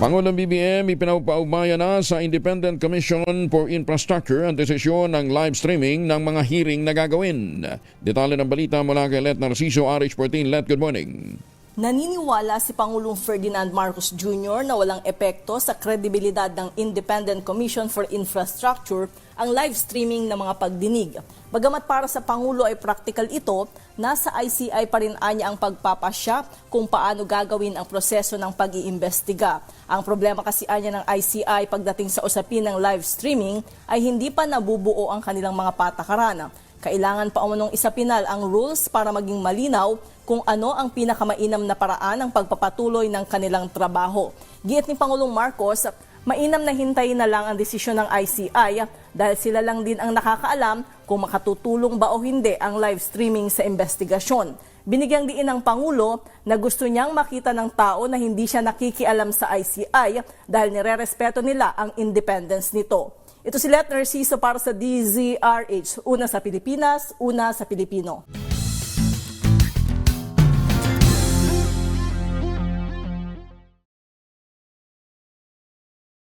Pangulong BBM ipinapaubaya na sa Independent Commission for Infrastructure ang desisyon ng live streaming ng mga hearing na gagawin. Detalye ng balita mula kay Let Narciso RH14. Let, good morning. Naniniwala si Pangulong Ferdinand Marcos Jr. na walang epekto sa kredibilidad ng Independent Commission for Infrastructure ang live streaming ng mga pagdinig. Bagamat para sa Pangulo ay practical ito, nasa ICI pa rin anya ang pagpapasya kung paano gagawin ang proseso ng pag-iimbestiga. Ang problema kasi anya ng ICI pagdating sa usapin ng live streaming ay hindi pa nabubuo ang kanilang mga patakaran. Kailangan pa umunong isapinal ang rules para maging malinaw kung ano ang pinakamainam na paraan ng pagpapatuloy ng kanilang trabaho. Giit ni Pangulong Marcos, mainam na hintayin na lang ang desisyon ng ICI dahil sila lang din ang nakakaalam kung makatutulong ba o hindi ang live streaming sa investigasyon. Binigyang diin ng Pangulo na gusto niyang makita ng tao na hindi siya nakikialam sa ICI dahil nire-respeto nila ang independence nito. Ito si Let Narciso para sa DZRH, una sa Pilipinas, una sa Pilipino.